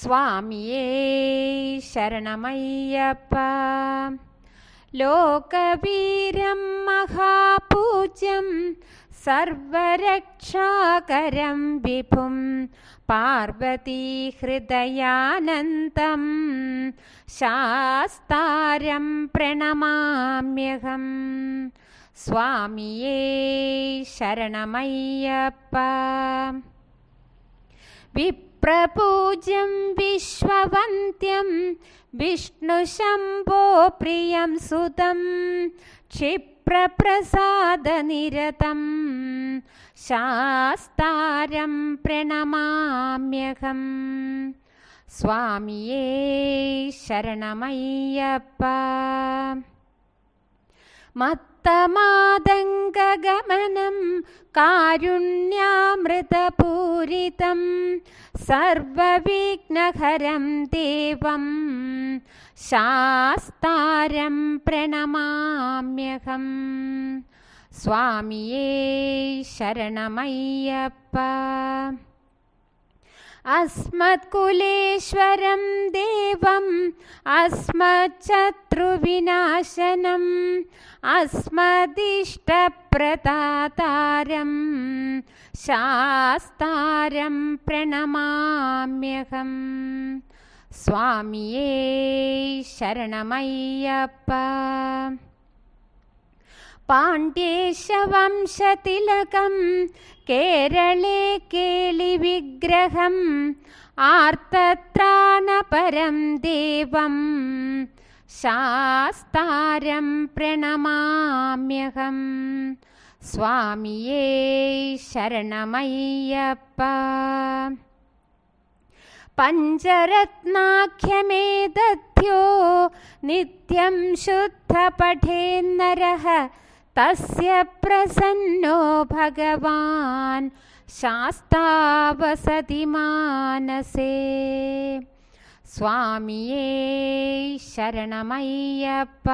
स्वामिये शरणमय्यप्प लोकवीरं महापूज्यं सर्वरक्षाकरं विपुं पार्वतीहृदयानन्तं शास्तारं प्रणमाम्यहम् स्वाम्ये शरणमय्यप्पा प्रपूज्यं विश्ववन्त्यं विष्णुशम्भो प्रियं सुतं क्षिप्रप्रसादनिरतं शास्तारं प्रणमाम्यहम्। स्वाम्ये शरणमय्यप्पा। मत्तमादङ्गगमनं कारुण्यामृतपूरितं सर्वविघ्नहरं देवं शास्तारं प्रणमाम्यहम् स्वामिये शरणमय्यप्प अस्मत्कुलेश्वरं देवम् अस्मच्छत्रुविनाशनम् अस्मदिष्टप्रदातारं शास्तारं प्रणमाम्यहं स्वामिये शरणमय्यप्प पाण्ड्येशवंशतिलकं केरळे केलिविग्रहम् आर्तत्राणपरं देवं शास्तारं प्रणमाम्यहं स्वामिये शरणमय्यप्प। पञ्चरत्नाख्यमेदध्यो नित्यं शुद्धपठेन्नरः तस्य प्रसन्नो भगवान् शास्तावसति मानसे। स्वामिये शरणमय्यप्प